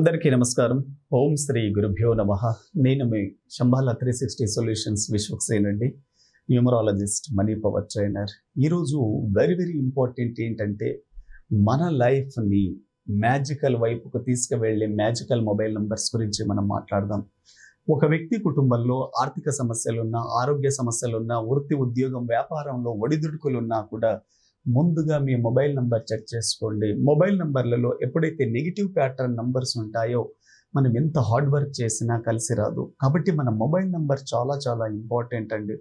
అందరికీ నమస్కారం. ఓం శ్రీ గురుభ్యో నమ. నేను మీ Shambala three sixty solutions Vishwaksen అండి న్యూమరాలజిస్ట్ మనీ పవర్ ట్రైనర్. ఈరోజు వెరీ వెరీ ఇంపార్టెంట్ ఏంటంటే మన లైఫ్ని మ్యాజికల్ వైపుకు తీసుకువెళ్ళే మ్యాజికల్ మొబైల్ నంబర్స్ గురించి మనం మాట్లాడదాం. ఒక వ్యక్తి కుటుంబంలో ఆర్థిక సమస్యలున్నా ఆరోగ్య సమస్యలున్నా వృత్తి ఉద్యోగం వ్యాపారంలో ఒడిదుడుకులున్నా కూడా ముందుగా మీ మొబైల్ నంబర్ చెక్ చేసుకోండి. మొబైల్ నంబర్లలో ఎప్పుడైతే నెగిటివ్ ప్యాటర్న్ నంబర్స్ ఉంటాయో మనం ఎంత హార్డ్ వర్క్ చేసినా కలిసి రాదు. కాబట్టి మన మొబైల్ నెంబర్ చాలా చాలా ఇంపార్టెంట్ అండి.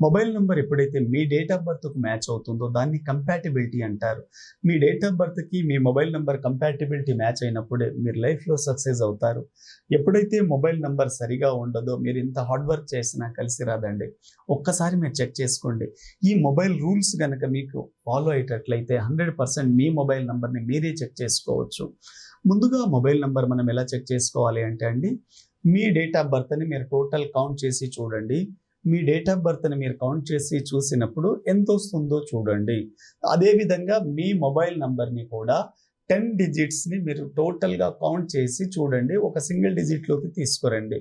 మొబైల్ నెంబర్ ఎప్పుడైతే మీ డేట్ ఆఫ్ బర్త్కు మ్యాచ్ అవుతుందో దాన్ని కంపాటిబిలిటీ అంటారు. మీ డేట్ ఆఫ్ బర్త్కి మీ మొబైల్ నెంబర్ కంపాటిబిలిటీ మ్యాచ్ అయినప్పుడే మీరు లైఫ్లో సక్సెస్ అవుతారు. ఎప్పుడైతే మొబైల్ నెంబర్ సరిగా ఉండదో మీరు ఇంత హార్డ్ వర్క్ చేసినా కలిసి రాదండి. ఒక్కసారి మీరు చెక్ చేసుకోండి. ఈ మొబైల్ రూల్స్ కనుక మీకు ఫాలో అయ్యేటట్లయితే హండ్రెడ్ పర్సెంట్ మీ మొబైల్ నెంబర్ని మీరే చెక్ చేసుకోవచ్చు. ముందుగా మొబైల్ నెంబర్ మనం ఎలా చెక్ చేసుకోవాలి అంటే అండి మీ డేట్ ఆఫ్ బర్త్ని మీరు టోటల్ కౌంట్ చేసి చూడండి. మీ డేట్ ఆఫ్ బర్త్ని మీరు కౌంట్ చేసి చూసినప్పుడు ఎంత వస్తుందో చూడండి. అదేవిధంగా మీ మొబైల్ నెంబర్ని కూడా టెన్ డిజిట్స్ని మీరు టోటల్గా కౌంట్ చేసి చూడండి. ఒక సింగిల్ డిజిట్లోకి తీసుకురండి.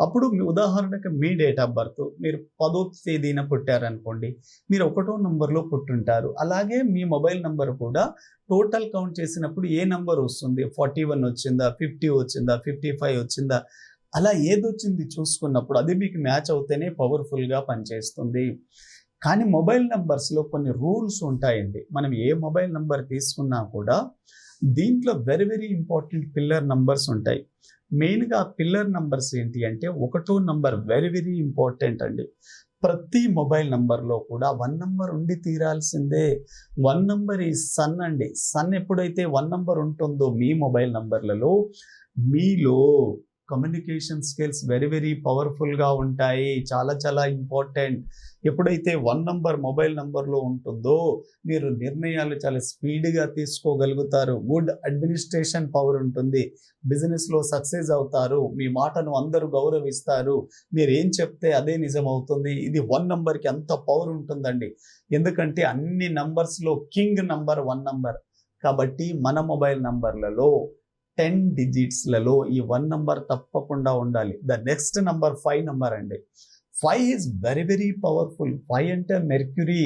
అప్పుడు మీ ఉదాహరణకు మీ డేట్ ఆఫ్ బర్త్ మీరు పదో తేదీన పుట్టారనుకోండి మీరు ఒకటో నంబర్లో పుట్టుంటారు. అలాగే మీ మొబైల్ నంబర్ కూడా టోటల్ కౌంట్ చేసినప్పుడు ఏ నంబర్ వస్తుంది? ఫార్టీ వన్ వచ్చిందా? ఫిఫ్టీ వచ్చిందా? ఫిఫ్టీ ఫైవ్ వచ్చిందా? అలా ఏది వచ్చింది చూసుకున్నప్పుడు అది మీకు మ్యాచ్ అవుతేనే పవర్ఫుల్గా పనిచేస్తుంది. కానీ మొబైల్ నంబర్స్లో కొన్ని రూల్స్ ఉంటాయండి. మనం ఏ మొబైల్ నంబర్ తీసుకున్నా కూడా దీంట్లో very very important pillar numbers ఉంటాయి. మెయిన్గా పిల్లర్ నంబర్స్ ఏంటి అంటే ఒకటో నంబర్ వెరీ వెరీ ఇంపార్టెంట్ అండి. ప్రతి మొబైల్ నంబర్లో కూడా వన్ నంబర్ ఉండి తీరాల్సిందే. వన్ నంబర్ ఈ సన్ అండి. సన్ ఎప్పుడైతే వన్ నంబర్ ఉంటుందో మీ మొబైల్ నంబర్లలో మీలో కమ్యూనికేషన్ స్కిల్స్ వెరీ వెరీ పవర్ఫుల్గా ఉంటాయి. చాలా చాలా ఇంపార్టెంట్. ఎప్పుడైతే వన్ నంబర్ మొబైల్ నంబర్లో ఉంటుందో మీరు నిర్ణయాలు చాలా స్పీడ్గా తీసుకోగలుగుతారు. గుడ్ అడ్మినిస్ట్రేషన్ పవర్ ఉంటుంది. బిజినెస్లో సక్సెస్ అవుతారు. మీ మాటను అందరూ గౌరవిస్తారు. మీరు ఏం చెప్తే అదే నిజం అవుతుంది ఇది వన్ నంబర్కి అంత పవర్ ఉంటుందండి. ఎందుకంటే అన్ని నంబర్స్లో కింగ్ నంబర్ వన్ నంబర్. కాబట్టి మన మొబైల్ నంబర్లలో టెన్ డిజిట్స్లలో ఈ వన్ నంబర్ తప్పకుండా ఉండాలి. The next number five number అండి. Five is very very powerful five అంటే మెర్క్యూరీ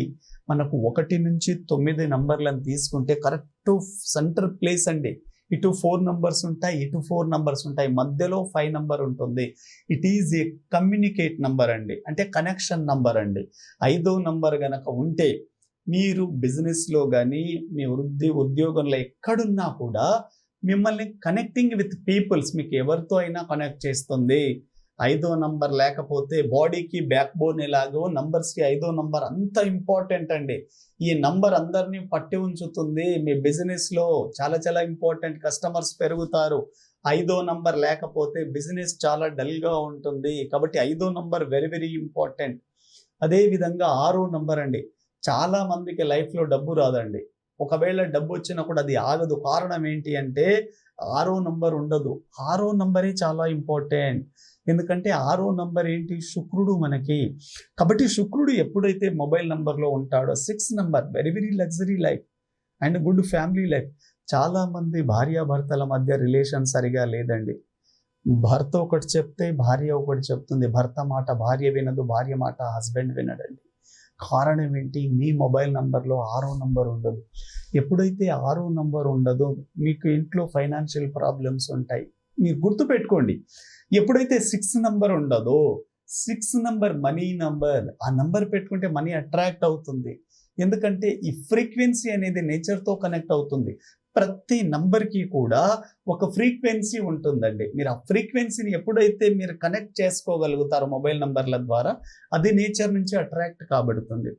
మనకు ఒకటి నుంచి తొమ్మిది నంబర్లను తీసుకుంటే కరెక్ట్ సెంటర్ ప్లేస్ అండి. ఇటు ఫోర్ నంబర్స్ ఉంటాయి ఇటు ఫోర్ నంబర్స్ ఉంటాయి. మధ్యలో ఫైవ్ నంబర్ ఉంటుంది. It is a communicate number అండి. అంటే కనెక్షన్ నంబర్ అండి. ఐదో నంబర్ గనక ఉంటే మీరు బిజినెస్లో కానీ మీ వృద్ధి ఉద్యోగంలో ఎక్కడున్నా కూడా మిమ్మల్ని కనెక్టింగ్ విత్ పీపుల్స్ మీకు ఎవరితో అయినా కనెక్ట్ చేస్తుంది. ఐదో నంబర్ లేకపోతే బాడీకి బ్యాక్ బోన్ ఎలాగో నంబర్స్కి ఐదో నంబర్ అంత ఇంపార్టెంట్ అండి. ఈ నంబర్ అందరినీ పట్టి ఉంచుతుంది. మీ బిజినెస్లో చాలా చాలా ఇంపార్టెంట్ కస్టమర్స్ పెరుగుతారు. ఐదో నంబర్ లేకపోతే బిజినెస్ చాలా డల్గా ఉంటుంది. కాబట్టి ఐదో నంబర్ వెరీ వెరీ ఇంపార్టెంట్ అదేవిధంగా ఆరో నంబర్ అండి. చాలా మందికి లైఫ్లో డబ్బు రాదండి. ఒకవేళ డబ్బు వచ్చినప్పుడు అది ఆగదు. కారణం ఏంటి అంటే ఆరో నంబర్ ఉండదు. ఆరో నంబరే చాలా ఇంపార్టెంట్. ఎందుకంటే ఆరో నంబర్ ఏంటి? శుక్రుడు మనకి. కాబట్టి శుక్రుడు ఎప్పుడైతే మొబైల్ నంబర్లో ఉంటాడో six number very very luxury life and good family life. చాలామంది భార్యాభర్తల మధ్య రిలేషన్ సరిగా లేదండి. భర్త ఒకటి చెప్తే భార్య ఒకటి చెప్తుంది. భర్త మాట భార్య వినదు భార్య మాట హస్బెండ్ వినడండి. కారణం ఏంటి? మీ మొబైల్ నంబర్లో ఆరో నంబర్ ఉండదు. ఎప్పుడైతే ఆరో నంబర్ ఉండదో మీకు ఇంట్లో ఫైనాన్షియల్ ప్రాబ్లమ్స్ ఉంటాయి. మీరు గుర్తుపెట్టుకోండి. ఎప్పుడైతే సిక్స్ నంబర్ ఉండదో సిక్స్ నంబర్ మనీ నంబర్ ఆ నంబర్ పెట్టుకుంటే మనీ అట్రాక్ట్ అవుతుంది. ఎందుకంటే ఈ ఫ్రీక్వెన్సీ అనేది నేచర్తో కనెక్ట్ అవుతుంది. ప్రతి నంబర్కి కూడా ఒక ఫ్రీక్వెన్సీ ఉంటుందండి. మీరు ఆ ఫ్రీక్వెన్సీని ఎప్పుడైతే మీరు కనెక్ట్ చేసుకోగలుగుతారో మొబైల్ నంబర్ల ద్వారా అది నేచర్ నుంచి అట్రాక్ట్ కాబడుతుంది.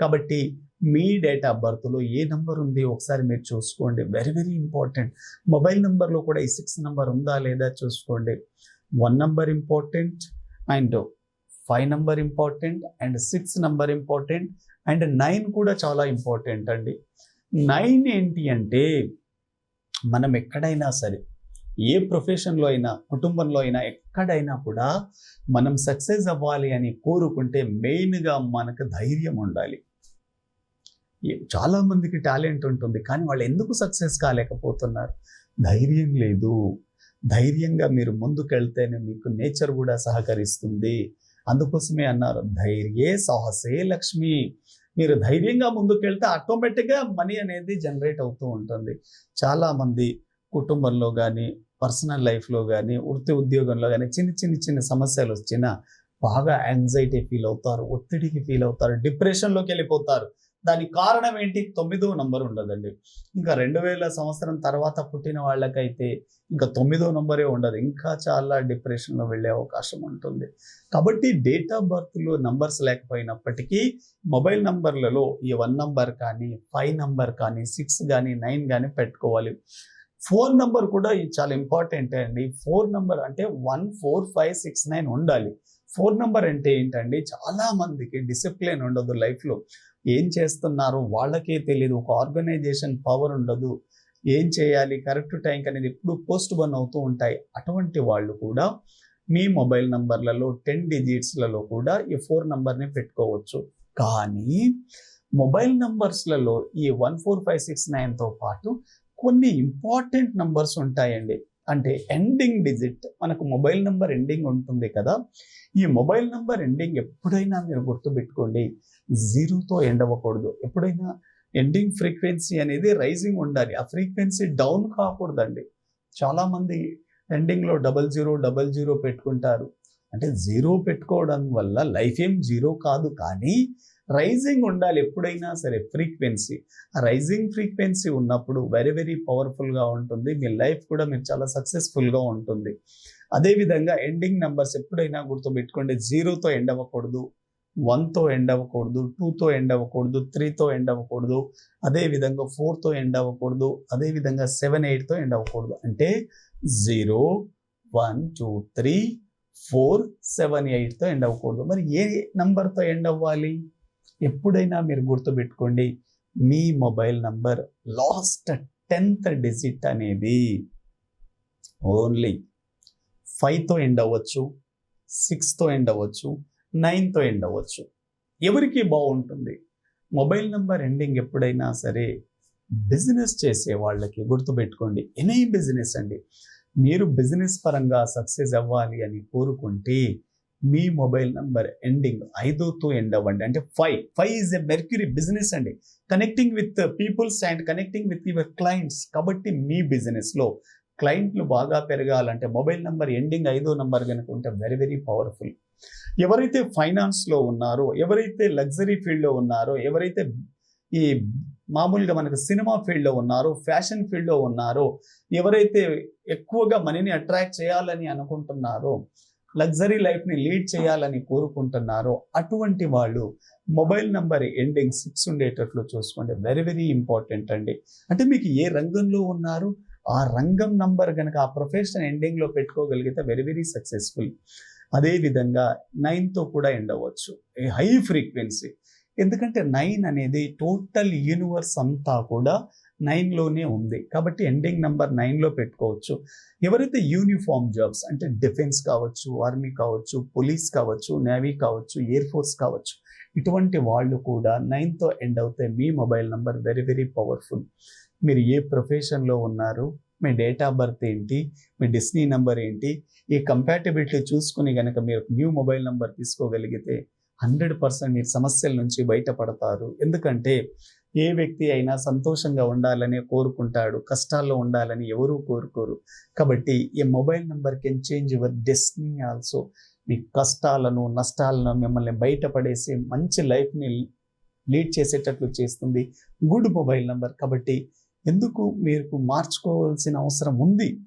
కాబట్టి మీ డేట్ ఆఫ్ బర్త్లో ఏ నంబర్ ఉంది ఒకసారి మీరు చూసుకోండి. Very very important. మొబైల్ నెంబర్లో కూడా ఈ సిక్స్ నెంబర్ ఉందా లేదా చూసుకోండి. One number important and five number important and six number important and nine కూడా చాలా ఇంపార్టెంట్ అండి. నైన్ ఏంటి అంటే మనం ఎక్కడైనా సరే ఏ ప్రొఫెషన్లో అయినా కుటుంబంలో అయినా ఎక్కడైనా కూడా మనం సక్సెస్ అవ్వాలి అని కోరుకుంటే మెయిన్గా మనకు ధైర్యం ఉండాలి. చాలామందికి టాలెంట్ ఉంటుంది కానీ వాళ్ళు ఎందుకు సక్సెస్ కాలేకపోతున్నారు? ధైర్యం లేదు. ధైర్యంగా మీరు ముందుకెళ్తేనే మీకు నేచర్ కూడా సహకరిస్తుంది. అందుకోసమే అన్నారు ధైర్యే సాహసే లక్ష్మి. మీరు ధైర్యంగా ముందుకెళ్తే ఆటోమేటిక్గా మనీ అనేది జనరేట్ అవుతూ ఉంటుంది. చాలామంది కుటుంబంలో కానీ పర్సనల్ లైఫ్లో కానీ వృత్తి ఉద్యోగంలో కానీ చిన్న చిన్న చిన్న సమస్యలు వచ్చినా బాగా యాంగ్జైటీ ఫీల్ అవుతారు ఒత్తిడికి ఫీల్ అవుతారు డిప్రెషన్లోకి వెళ్ళిపోతారు. దానికి కారణం ఏంటి? తొమ్మిదో నంబర్ ఉండదండి. ఇంకా రెండు వేల సంవత్సరం తర్వాత పుట్టిన వాళ్ళకైతే ఇంకా తొమ్మిదో నంబరే ఉండదు. ఇంకా చాలా డిప్రెషన్లో వెళ్ళే అవకాశం ఉంటుంది. కాబట్టి డేట్ ఆఫ్ బర్త్లో నంబర్స్ లేకపోయినప్పటికీ మొబైల్ నంబర్లలో ఈ వన్ నంబర్ కానీ ఫైవ్ నంబర్ కానీ సిక్స్ కానీ నైన్ కానీ పెట్టుకోవాలి. ఫోన్ నంబర్ కూడా ఇది చాలా ఇంపార్టెంట్ అండి. ఫోర్ నంబర్ అంటే one four five six nine ఉండాలి. ఫోన్ నంబర్ అంటే ఏంటండి? చాలా మందికి డిసిప్లిన్ ఉండదు లైఫ్లో. ఏం చేస్తున్నారు? వాళ్ళకే తెలియదు ఒక ఆర్గనైజేషన్ పవర్ ఉండదు. ఏం చేయాలి? కరెక్ట్ టైంకి అనేది ఎప్పుడు పోస్ట్ బన్ అవుతూ ఉంటాయి. అటువంటి వాళ్ళు కూడా మీ మొబైల్ నంబర్లలో టెన్ డిజిట్స్లలో కూడా ఈ ఫోర్ నంబర్ని పెట్టుకోవచ్చు. కానీ మొబైల్ నంబర్స్లలో ఈ వన్ ఫోర్ ఫైవ్ సిక్స్ నైన్తో పాటు కొన్ని ఇంపార్టెంట్ నంబర్స్ ఉంటాయండి. అంటే ఎండింగ్ డిజిట్ మనకు మొబైల్ నెంబర్ ఎండింగ్ ఉంటుంది కదా. ఈ మొబైల్ నెంబర్ ఎండింగ్ ఎప్పుడైనా మీరు గుర్తుపెట్టుకోండి. జీరోతో ఎండ్ అవ్వకూడదు. ఎప్పుడైనా ఎండింగ్ ఫ్రీక్వెన్సీ అనేది రైజింగ్ ఉండాలి. ఆ ఫ్రీక్వెన్సీ డౌన్ కాకూడదండి. చాలామంది ఎండింగ్లో డబల్ జీరో డబల్ జీరో పెట్టుకుంటారు. అంటే జీరో పెట్టుకోవడం వల్ల లైఫ్ ఏం జీరో కాదు. కానీ రైజింగ్ ఉండాలి ఎప్పుడైనా సరే ఫ్రీక్వెన్సీ ఆ రైజింగ్ ఫ్రీక్వెన్సీ ఉన్నప్పుడు వెరీ వెరీ పవర్ఫుల్గా ఉంటుంది. మీ లైఫ్ కూడా మీరు చాలా సక్సెస్ఫుల్గా ఉంటుంది. అదేవిధంగా ఎండింగ్ నెంబర్స్ ఎప్పుడైనా గుర్తుపెట్టుకోండి. జీరోతో ఎండ్ అవ్వకూడదు వన్తో ఎండ్ అవ్వకూడదు టూతో ఎండ్ అవ్వకూడదు త్రీతో ఎండ్ అవ్వకూడదు అదేవిధంగా ఫోర్తో ఎండ్ అవ్వకూడదు అదేవిధంగా సెవెన్ ఎయిట్తో ఎండ్ అవ్వకూడదు. అంటే zero one two three four seven ఎయిట్తో end అవ్వకూడదు. మరి ఏ నంబర్తో ఎండ్ అవ్వాలి? ఎప్పుడైనా మీరు గుర్తుపెట్టుకోండి మీ mobile number last tenth digit అనేది ఓన్లీ ఫైవ్తో ఎండ్ అవ్వచ్చు సిక్స్తో ఎండ్ అవ్వచ్చు నైన్తో ఎండ్ అవ్వచ్చు. ఎవరికి బాగుంటుంది. మొబైల్ నెంబర్ ఎండింగ్ ఎప్పుడైనా సరే బిజినెస్ చేసే వాళ్ళకి గుర్తుపెట్టుకోండి. ఎనీ బిజినెస్ అండి. మీరు బిజినెస్ పరంగా సక్సెస్ అవ్వాలి అని కోరుకుంటే మీ మొబైల్ నంబర్ ఎండింగ్ ఐదుతో ఎండ్ అవ్వండి అంటే five five is a Mercury business అండి. Connecting with peoples and connecting with your clients కాబట్టి మీ బిజినెస్లో క్లయింట్లు బాగా పెరగాలంటే మొబైల్ నెంబర్ ఎండింగ్ ఐదో నెంబర్ కనుక ఉంటే వెరీ వెరీ పవర్ఫుల్. ఎవరైతే ఫైనాన్స్లో ఉన్నారో ఎవరైతే లగ్జరీ ఫీల్డ్లో ఉన్నారో ఎవరైతే ఈ మామూలుగా మనకు సినిమా ఫీల్డ్లో ఉన్నారో ఫ్యాషన్ ఫీల్డ్లో ఉన్నారో ఎవరైతే ఎక్కువగా మనీని అట్రాక్ట్ చేయాలని అనుకుంటున్నారో లగ్జరీ లైఫ్ని లీడ్ చేయాలని కోరుకుంటున్నారో అటువంటి వాళ్ళు మొబైల్ నంబర్ ఎండింగ్ సిక్స్ ఉండేటట్లు చూసుకోండి. వెరీ వెరీ ఇంపార్టెంట్ అండి. అంటే మీకు ఏ రంగంలో ఉన్నారు? ఆ రంగం నంబర్ కనుక ఆ ప్రొఫెషన్ ఎండింగ్లో పెట్టుకోగలిగితే వెరీ వెరీ సక్సెస్ఫుల్. అదేవిధంగా నైన్తో కూడా ఎండ్ అవ్వచ్చు. High frequency. ఎందుకంటే నైన్ అనేది టోటల్ యూనివర్స్ అంతా కూడా నైన్లోనే ఉంది. కాబట్టి ఎండింగ్ నెంబర్ నైన్లో పెట్టుకోవచ్చు. ఎవరైతే యూనిఫామ్ జాబ్స్ అంటే డిఫెన్స్ కావచ్చు ఆర్మీ కావచ్చు పోలీస్ కావచ్చు నేవీ కావచ్చు ఎయిర్ ఫోర్స్ కావచ్చు ఇటువంటి వాళ్ళు కూడా నైన్తో ఎండ్ అవుతే మీ mobile number very very powerful మీరు ఏ ప్రొఫెషన్లో ఉన్నారు మీ డేట్ ఆఫ్ బర్త్ ఏంటి మీ డిస్నీ నెంబర్ ఏంటి ఈ కంపాటబిలిటీ చూసుకుని కనుక మీరు న్యూ మొబైల్ నెంబర్ తీసుకోగలిగితే హండ్రెడ్ పర్సెంట్ మీరు సమస్యల నుంచి బయటపడతారు. ఎందుకంటే ఏ వ్యక్తి అయినా సంతోషంగా ఉండాలని కోరుకుంటాడు కష్టాల్లో ఉండాలని ఎవరూ కోరుకోరు. కాబట్టి ఈ mobile number can change your destiny also. మీ కష్టాలను నష్టాలను మిమ్మల్ని బయటపడేసి మంచి లైఫ్ని లీడ్ చేసేటట్లు చేస్తుంది గుడ్ మొబైల్ నెంబర్. కాబట్టి ఎందుకు మీరు మార్చుకోవాల్సిన అవసరం ఉంది?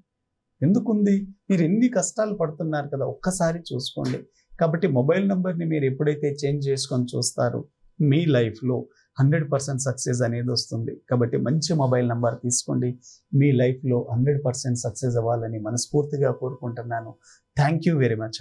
ఎందుకుంది? మీరు ఎన్ని కష్టాలు పడుతున్నారు కదా ఒక్కసారి చూసుకోండి. కాబట్టి మొబైల్ నెంబర్ని మీరు ఎప్పుడైతే చేంజ్ చేసుకొని చూస్తారో మీ లైఫ్లో హండ్రెడ్ పర్సెంట్ సక్సెస్ అనేది వస్తుంది. కాబట్టి మంచి మొబైల్ నెంబర్ తీసుకోండి. మీ లైఫ్లో హండ్రెడ్ పర్సెంట్ సక్సెస్ అవ్వాలని మనస్ఫూర్తిగా కోరుకుంటున్నాను. Thank you very much